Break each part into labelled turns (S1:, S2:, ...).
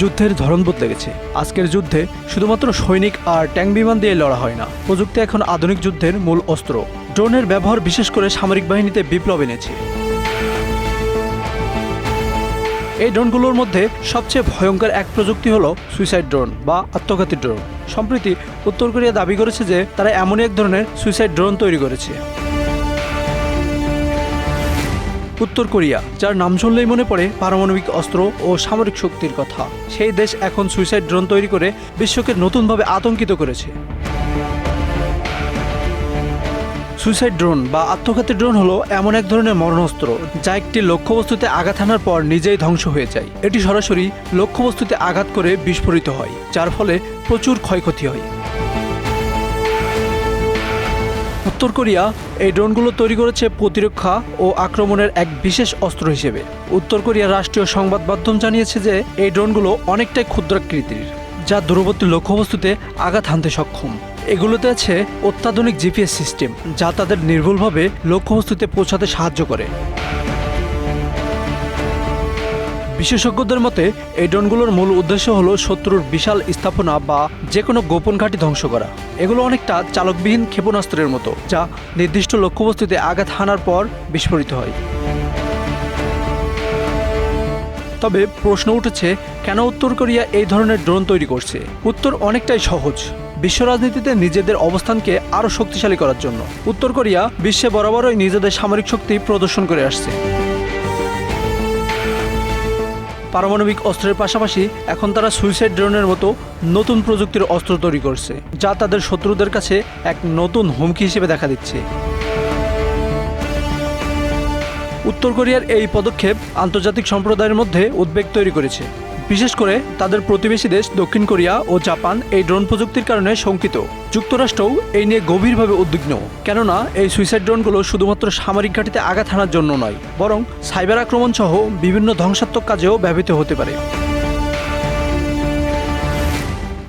S1: যুদ্ধের ধরন বদলে গেছে। আজকের যুদ্ধে শুধুমাত্র সৈনিক আর ট্যাঙ্ক বিমান দিয়ে লড়া হয় না। প্রযুক্তি এখন আধুনিক যুদ্ধের মূল অস্ত্র। ড্রোনের ব্যবহার বিশেষ করে সামরিক বাহিনীতে বিপ্লব এনেছে। এই ড্রোনগুলোর মধ্যে সবচেয়ে ভয়ঙ্কর এক প্রযুক্তি হলো সুইসাইড ড্রোন বা আত্মঘাতী ড্রোন। সম্প্রতি উত্তর কোরিয়া দাবি করেছে যে তারা এমনই এক ধরনের সুইসাইড ড্রোন তৈরি করেছে। উত্তর কোরিয়া, যার নাম শুনলেই মনে পড়ে পারমাণবিক অস্ত্র ও সামরিক শক্তির কথা। সেই দেশ এখন সুইসাইড ড্রোন তৈরি করে বিশ্বকে নতুনভাবে আতঙ্কিত করেছে। সুইসাইড ড্রোন বা আত্মঘাতী ড্রোন হলো এমন এক ধরনের মরণাস্ত্র, যা একটি লক্ষ্যবস্তুতে আঘাত হানার পর নিজেই ধ্বংস হয়ে যায়। এটি সরাসরি লক্ষ্যবস্তুতে আঘাত করে বিস্ফোরিত হয়, যার ফলে প্রচুর ক্ষয়ক্ষতি হয়। উত্তর কোরিয়া এই ড্রোনগুলো তৈরি করেছে প্রতিরক্ষা ও আক্রমণের এক বিশেষ অস্ত্র হিসেবে। উত্তর কোরিয়ার রাষ্ট্রীয় সংবাদ মাধ্যম জানিয়েছে যে এই ড্রোনগুলো অনেকটাই ক্ষুদ্রাকৃতির, যা দূরবর্তী লক্ষ্যবস্তুতে আঘাত হানতে সক্ষম। এগুলোতে আছে অত্যাধুনিক জিপিএস সিস্টেম, যা তাদের নির্ভুলভাবে লক্ষ্যবস্তুতে পৌঁছাতে সাহায্য করে। বিশেষজ্ঞদের মতে, এই ড্রোনগুলোর মূল উদ্দেশ্য হলো শত্রুর বিশাল স্থাপনা বা যে কোনো গোপন ঘাঁটি ধ্বংস করা। এগুলো অনেকটা চালকবিহীন ক্ষেপণাস্ত্রের মতো, যা নির্দিষ্ট লক্ষ্যবস্তুতে আঘাত হানার পর বিস্ফোরিত হয়। তবে প্রশ্ন উঠেছে, কেন উত্তর কোরিয়া এই ধরনের ড্রোন তৈরি করছে? উত্তর অনেকটাই সহজ। বিশ্ব রাজনীতিতে নিজেদের অবস্থানকে আরও শক্তিশালী করার জন্য। উত্তর কোরিয়া বিশ্বে বরাবরই নিজেদের সামরিক শক্তি প্রদর্শন করে আসছে। পারমাণবিক অস্ত্রের পাশাপাশি এখন তারা সুইসাইড ড্রোনের মতো নতুন প্রযুক্তির অস্ত্র তৈরি করছে, যা তাদের শত্রুদের কাছে এক নতুন হুমকি হিসেবে দেখা দিচ্ছে। উত্তর কোরিয়ার এই পদক্ষেপ আন্তর্জাতিক সম্প্রদায়ের মধ্যে উদ্বেগ তৈরি করেছে। বিশেষ করে তাদের প্রতিবেশী দেশ দক্ষিণ কোরিয়া ও জাপান এই ড্রোন প্রযুক্তির কারণে শঙ্কিত। যুক্তরাষ্ট্রও এই নিয়ে গভীরভাবে উদ্বিগ্ন। কেননা, এই সুইসাইড ড্রোনগুলো শুধুমাত্র সামরিক ঘাঁটিতে আঘাত হানার জন্য নয়, বরং সাইবার আক্রমণ সহ বিভিন্ন ধ্বংসাত্মক কাজেও ব্যবহৃত হতে পারে।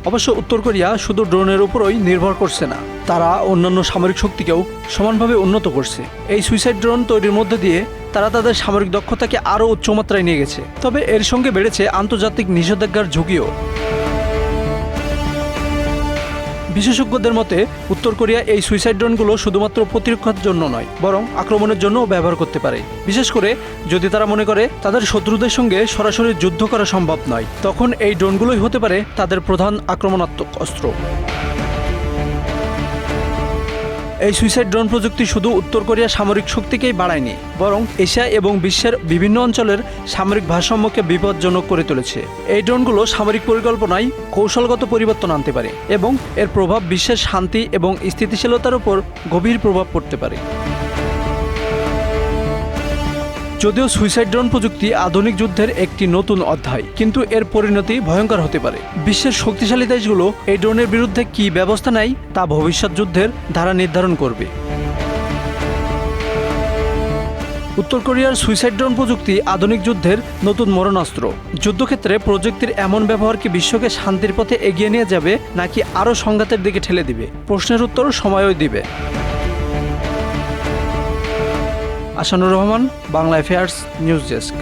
S1: অবশ্য উত্তর কোরিয়া শুধু ড্রোনের উপরই নির্ভর করছে না, তারা অন্যান্য সামরিক শক্তিকেও সমানভাবে উন্নত করছে। এই সুইসাইড ড্রোন তৈরির মধ্যে দিয়ে তারা তাদের সামরিক দক্ষতাকে আরও উচ্চমাত্রায় নিয়ে গেছে। তবে এর সঙ্গে বেড়েছে আন্তর্জাতিক নিষেধাজ্ঞার ঝুঁকিও। বিশেষজ্ঞদের মতে, উত্তর কোরিয়া এই সুইসাইড ড্রোনগুলো শুধুমাত্র প্রতিরক্ষার জন্য নয়, বরং আক্রমণের জন্যও ব্যবহার করতে পারে। বিশেষ করে, যদি তারা মনে করে তাদের শত্রুদের সঙ্গে সরাসরি যুদ্ধ করা সম্ভব নয়, তখন এই ড্রোনগুলোই হতে পারে তাদের প্রধান আক্রমণাত্মক অস্ত্র। এই সুইসাইড ড্রোন প্রযুক্তি শুধু উত্তর কোরিয়ার সামরিক শক্তিকেই বাড়ায়নি, বরং এশিয়া এবং বিশ্বের বিভিন্ন অঞ্চলের সামরিক ভারসাম্যকে বিপজ্জনক করে তুলেছে। এই ড্রোনগুলো সামরিক পরিকল্পনায় কৌশলগত পরিবর্তন আনতে পারে এবং এর প্রভাব বিশ্বের শান্তি এবং স্থিতিশীলতার উপর গভীর প্রভাব পড়তে পারে। যদিও সুইসাইড ড্রোন প্রযুক্তি আধুনিক যুদ্ধের একটি নতুন অধ্যায়, কিন্তু এর পরিণতি ভয়ঙ্কর হতে পারে। বিশ্বের শক্তিশালী দেশগুলো এই ড্রোনের বিরুদ্ধে কী ব্যবস্থা নেয় তা ভবিষ্যৎ যুদ্ধের ধারা নির্ধারণ করবে। উত্তর কোরিয়ার সুইসাইড ড্রোন প্রযুক্তি আধুনিক যুদ্ধের নতুন মরণাস্ত্র। যুদ্ধক্ষেত্রে প্রযুক্তির এমন ব্যবহার কি বিশ্বকে শান্তির পথে এগিয়ে নিয়ে যাবে, নাকি আরও সংঘাতের দিকে ঠেলে দিবে? প্রশ্নের উত্তর সময়ই দিবে। Asanur Rahman Bangla affairs news desk